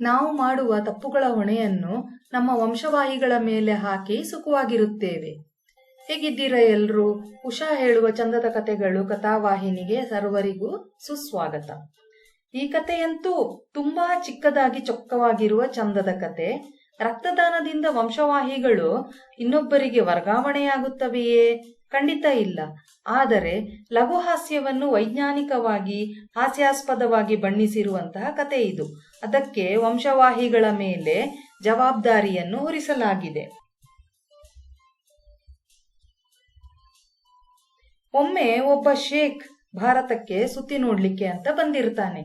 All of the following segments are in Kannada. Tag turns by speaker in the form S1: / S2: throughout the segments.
S1: ನಾವು ಮಾಡುವ ತಪ್ಪುಗಳ ಹೊಣೆಯನ್ನು ನಮ್ಮ ವಂಶವಾಹಿಗಳ ಮೇಲೆ ಹಾಕಿ ಸುಖವಾಗಿರುತ್ತೇವೆ. ಹೇಗಿದ್ದೀರಾ ಎಲ್ರೂ? ಉಷಾ ಹೇಳುವ ಚಂದದ ಕಥೆಗಳು ಕಥಾವಾಹಿನಿಗೆ ಸರ್ವರಿಗೂ ಸುಸ್ವಾಗತ. ಈ ಕಥೆಯಂತೂ ತುಂಬಾ ಚಿಕ್ಕದಾಗಿ ಚೊಕ್ಕವಾಗಿರುವ ಚಂದದ ಕತೆ ರಕ್ತದಾನದಿಂದ ವಂಶವಾಹಿಗಳು ಇನ್ನೊಬ್ಬರಿಗೆ ವರ್ಗಾವಣೆಯಾಗುತ್ತವೆಯೇ? ಖಂಡಿತ ಇಲ್ಲ. ಆದರೆ ಲಘು ಹಾಸ್ಯವನ್ನು ವೈಜ್ಞಾನಿಕವಾಗಿ, ಹಾಸ್ಯಾಸ್ಪದವಾಗಿ ಬಣ್ಣಿಸಿರುವಂತಹ ಕತೆ ಇದು. ಅದಕ್ಕೆ ವಂಶವಾಹಿಗಳ ಮೇಲೆ ಜವಾಬ್ದಾರಿಯನ್ನು ಹೊರಿಸಲಾಗಿದೆ. ಒಮ್ಮೆ ಒಬ್ಬ ಶೇಖ್ ಭಾರತಕ್ಕೆ ಸುತ್ತಿ ನೋಡ್ಲಿಕ್ಕೆ ಅಂತ ಬಂದಿರ್ತಾನೆ.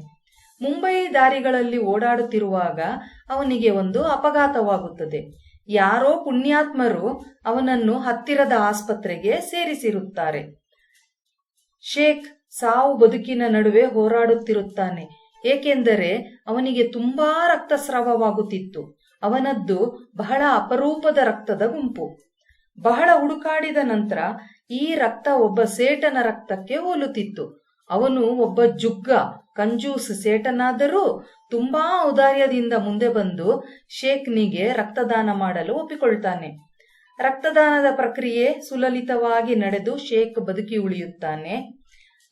S1: ಮುಂಬೈ ದಾರಿಗಳಲ್ಲಿ ಓಡಾಡುತ್ತಿರುವಾಗ ಅವನಿಗೆ ಒಂದು ಅಪಘಾತವಾಗುತ್ತದೆ. ಯಾರೋ ಪುಣ್ಯಾತ್ಮರು ಅವನನ್ನು ಹತ್ತಿರದ ಆಸ್ಪತ್ರೆಗೆ ಸೇರಿಸಿರುತ್ತಾರೆ. ಶೇಖ್ ಸಾವು ಬದುಕಿನ ನಡುವೆ ಹೋರಾಡುತ್ತಿರುತ್ತಾನೆ, ಏಕೆಂದರೆ ಅವನಿಗೆ ತುಂಬಾ ರಕ್ತಸ್ರಾವವಾಗುತ್ತಿತ್ತು. ಅವನದ್ದು ಬಹಳ ಅಪರೂಪದ ರಕ್ತದ ಗುಂಪು. ಬಹಳ ಹುಡುಕಾಡಿದ ನಂತರ ಈ ರಕ್ತ ಒಬ್ಬ ಸೇಟನ ರಕ್ತಕ್ಕೆ ಹೋಲುತ್ತಿತ್ತು. ಅವನು ಒಬ್ಬ ಜುಗ್ಗ ಕಂಜೂಸ್ ಸೇಟನಾದರೂ ತುಂಬಾ ಔದಾರ್ಯದಿಂದ ಮುಂದೆ ಬಂದು ಶೇಖ್ನಿಗೆ ರಕ್ತದಾನ ಮಾಡಲು ಒಪ್ಪಿಕೊಳ್ತಾನೆ. ರಕ್ತದಾನದ ಪ್ರಕ್ರಿಯೆ ಸುಲಲಿತವಾಗಿ ನಡೆದು ಶೇಖ್ ಬದುಕಿ ಉಳಿಯುತ್ತಾನೆ.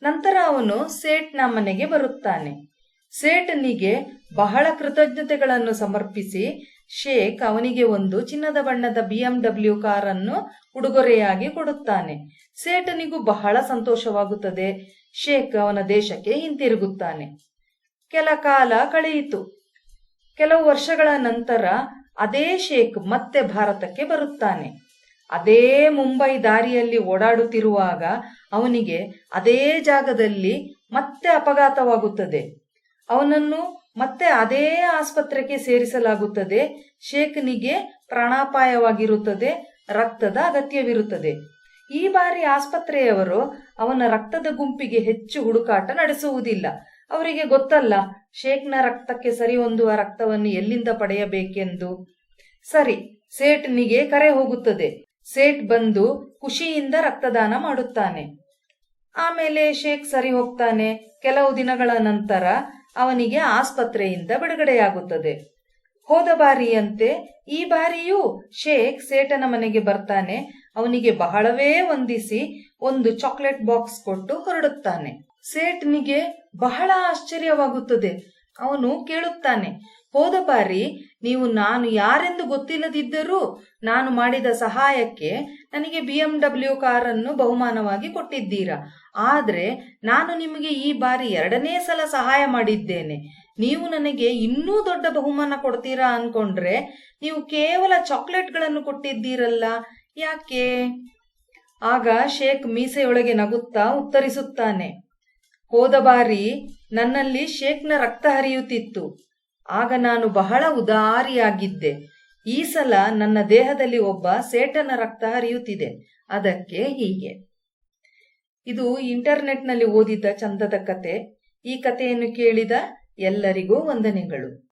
S1: ನಂತರ ಅವನು ಸೇಟ್ನ ಮನೆಗೆ ಬರುತ್ತಾನೆ. ಸೇಠನಿಗೆ ಬಹಳ ಕೃತಜ್ಞತೆಗಳನ್ನು ಸಮರ್ಪಿಸಿ ಶೇಖ್ ಅವನಿಗೆ ಒಂದು ಚಿನ್ನದ ಬಣ್ಣದ ಬಿಎಂಡಬ್ಲ್ಯೂ ಕಾರನ್ನು ಉಡುಗೊರೆಯಾಗಿ ಕೊಡುತ್ತಾನೆ. ಸೇಠನಿಗೂ ಬಹಳ ಸಂತೋಷವಾಗುತ್ತದೆ. ಶೇಖ್ ಅವನ ದೇಶಕ್ಕೆ ಹಿಂತಿರುಗುತ್ತಾನೆ. ಕೆಲ ಕಾಲ ಕಳೆಯಿತು. ಕೆಲವು ವರ್ಷಗಳ ನಂತರ ಅದೇ ಶೇಖ್ ಮತ್ತೆ ಭಾರತಕ್ಕೆ ಬರುತ್ತಾನೆ. ಅದೇ ಮುಂಬೈ ದಾರಿಯಲ್ಲಿ ಓಡಾಡುತ್ತಿರುವಾಗ ಅವನಿಗೆ ಅದೇ ಜಾಗದಲ್ಲಿ ಮತ್ತೆ ಅಪಘಾತವಾಗುತ್ತದೆ. ಅವನನ್ನು ಮತ್ತೆ ಅದೇ ಆಸ್ಪತ್ರೆಗೆ ಸೇರಿಸಲಾಗುತ್ತದೆ. ಶೇಖ್ನಿಗೆ ಪ್ರಾಣಾಪಾಯವಾಗಿರುತ್ತದೆ, ರಕ್ತದ ಅಗತ್ಯವಿರುತ್ತದೆ. ಈ ಬಾರಿ ಆಸ್ಪತ್ರೆಯವರು ಅವನ ರಕ್ತದ ಗುಂಪಿಗೆ ಹೆಚ್ಚು ಹುಡುಕಾಟ ನಡೆಸುವುದಿಲ್ಲ. ಅವರಿಗೆ ಗೊತ್ತಲ್ಲ ಶೇಖ್ನ ರಕ್ತಕ್ಕೆ ಸರಿ ಹೊಂದುವ ರಕ್ತವನ್ನು ಎಲ್ಲಿಂದ ಪಡೆಯಬೇಕೆಂದು. ಸರಿ, ಸೇಟ್ನಿಗೆ ಕರೆ ಹೋಗುತ್ತದೆ. ಸೇಟ್ ಬಂದು ಖುಷಿಯಿಂದ ರಕ್ತದಾನ ಮಾಡುತ್ತಾನೆ. ಆಮೇಲೆ ಶೇಖ್ ಸರಿ ಹೋಗ್ತಾನೆ. ಕೆಲವು ದಿನಗಳ ನಂತರ ಅವನಿಗೆ ಆಸ್ಪತ್ರೆಯಿಂದ ಬಿಡುಗಡೆಯಾಗುತ್ತದೆ. ಹೋದ ಬಾರಿಯಂತೆ ಈ ಬಾರಿಯೂ ಶೇಖ್ ಸೇಟನ ಮನೆಗೆ ಬರ್ತಾನೆ. ಅವನಿಗೆ ಬಹಳವೇ ವಂದಿಸಿ ಒಂದು ಚಾಕ್ಲೇಟ್ ಬಾಕ್ಸ್ ಕೊಟ್ಟು ಹೊರಡುತ್ತಾನೆ. ಸೇಟ್ನಿಗೆ ಬಹಳ ಆಶ್ಚರ್ಯವಾಗುತ್ತದೆ. ಅವನು ಕೇಳುತ್ತಾನೆ, ಹೋದ ಬಾರಿ ನೀವು ನಾನು ಯಾರೆಂದು ಗೊತ್ತಿಲ್ಲದಿದ್ದರೂ ನಾನು ಮಾಡಿದ ಸಹಾಯಕ್ಕೆ ನನಗೆ ಬಿ ಎಂ ಬಿಎಂಡಬ್ಲ್ಯೂ ಕಾರನ್ನು ಬಹುಮಾನವಾಗಿ ಕೊಟ್ಟಿದ್ದೀರಾ. ಆದ್ರೆ ನಾನು ನಿಮಗೆ ಈ ಬಾರಿ ಎರಡನೇ ಸಲ ಸಹಾಯ ಮಾಡಿದ್ದೇನೆ. ನೀವು ನನಗೆ ಇನ್ನೂ ದೊಡ್ಡ ಬಹುಮಾನ ಕೊಡ್ತೀರಾ ಅನ್ಕೊಂಡ್ರೆ ನೀವು ಕೇವಲ ಚಾಕ್ಲೇಟ್ಗಳನ್ನು ಕೊಟ್ಟಿದ್ದೀರಲ್ಲ. ಯಾಕೆ? ಆಗ ಶೇಖ್ ಮೀಸೆಯೊಳಗೆ ನಗುತ್ತಾ ಉತ್ತರಿಸುತ್ತಾನೆ, ಹೋದ ಬಾರಿ ನನ್ನಲ್ಲಿ ಶೇಖ್ನ ರಕ್ತ ಹರಿಯುತ್ತಿತ್ತು, ಆಗ ನಾನು ಬಹಳ ಉದಾರಿಯಾಗಿದ್ದೆ. ಈ ಸಲ ನನ್ನ ದೇಹದಲ್ಲಿ ಒಬ್ಬ ಸೇಟನ ರಕ್ತ ಹರಿಯುತ್ತಿದೆ, ಅದಕ್ಕೆ ಹೀಗೆ. ಇದು ಇಂಟರ್ನೆಟ್ನಲ್ಲಿ ಓದಿದ ಚಂದದ ಕತೆ. ಈ ಕಥೆಯನ್ನು ಕೇಳಿದ ಎಲ್ಲರಿಗೂ ವಂದನೆಗಳು.